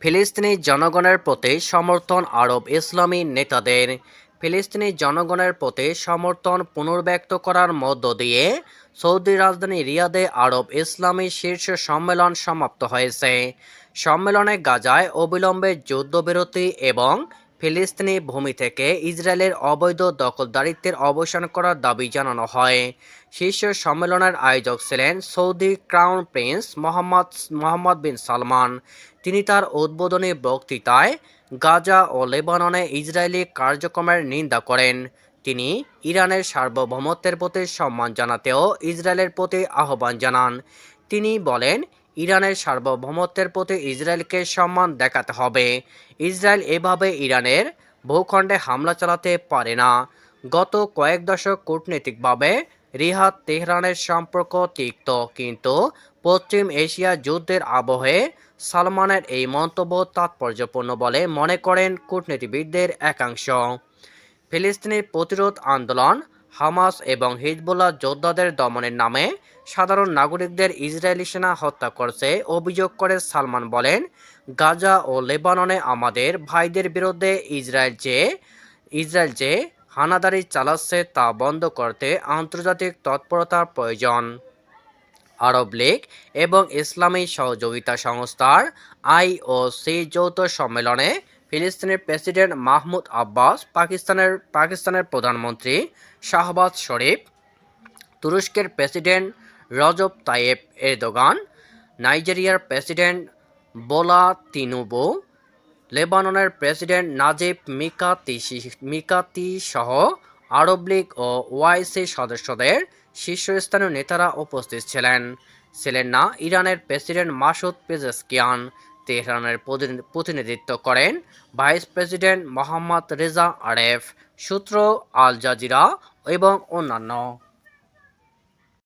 ফিলিস্তিনি জনগণের প্রতি সমর্থন আরব ইসলামী নেতাদের। ফিলিস্তিনি জনগণের প্রতি সমর্থন পুনর্ব্যক্ত করার মধ্য দিয়ে সৌদি রাজধানী রিয়াদে আরব ইসলামী শীর্ষ সম্মেলন সমাপ্ত হয়েছে। সম্মেলনে গাজায় অবিলম্বে যুদ্ধবিরতি এবং ফিলিস্তিনি ভূমি থেকে ইসরায়েলের অবৈধ দখলদারিত্বের অবসান করার দাবি জানানো হয়। শীর্ষ সম্মেলনের আয়োজক ছিলেন Saudi crown prince Mohammed Mohammed bin Salman. তিনি তার উদ্বোধনী বক্তৃতায় গাজা ও লেবাননে ইসরায়েলি কার্যক্রমের নিন্দা করেন। তিনি ইরানের সার্বভৌমত্বের প্রতি সম্মান জানাতেও ইসরায়েলের প্রতি আহ্বান জানান। তিনি বলেন ইরানের সার্বভৌমত্বের প্রতি ইসরায়েলকে সম্মান দেখাতে হবে। ইসরায়েল এভাবে ইরানের ভূখণ্ডে হামলা চালাতে পারে না। গত কয়েক দশক কূটনৈতিকভাবে রিহাদ তেহরানের সম্পর্ক তিক্ত, কিন্তু পশ্চিম এশিয়া যুদ্ধের আবহে সালমানের এই মন্তব্য তাৎপর্যপূর্ণ বলে মনে করেন কূটনীতিবিদদের একাংশ। ফিলিস্তিনের প্রতিরোধ আন্দোলন হামাস এবং হিজবুল্লাহ যোদ্ধাদের দমনের নামে সাধারণ নাগরিকদের ইসরায়েলি সেনা হত্যা করছে অভিযোগ করে সালমান বলেন, গাজা ও লেবাননে আমাদের ভাইদের বিরুদ্ধে ইসরায়েল যে ইসরায়েল যে হানাদারি চালাচ্ছে তা বন্ধ করতে আন্তর্জাতিক তৎপরতার প্রয়োজন। আরব লীগ এবং ইসলামী সহযোগিতা সংস্থার আইওসি যৌথ সম্মেলনে ফিলিস্তিনের প্রেসিডেন্ট মাহমুদ আব্বাস, পাকিস্তানের পাকিস্তানের প্রধানমন্ত্রী শাহবাজ শরীফ, তুরস্কের প্রেসিডেন্ট রজব তাইয়েব এরদোগান, নাইজেরিয়ার প্রেসিডেন্ট বোলা তিনুবু, লেবাননের প্রেসিডেন্ট নাজিব মিকাতি মিকাতি সহ আরব লীগ ও ওয়াইসি সদস্যদের শীর্ষস্থানীয় নেতারা উপস্থিত ছিলেন। ছিলেন না, ইরানের প্রেসিডেন্ট মাসুদ পেজেসকিয়ান। তেহরানের প্রতিনিধিত্ব করেন vice president Mohammad Reza Aref সূত্র আল জাজিরা এবং অন্যান্য।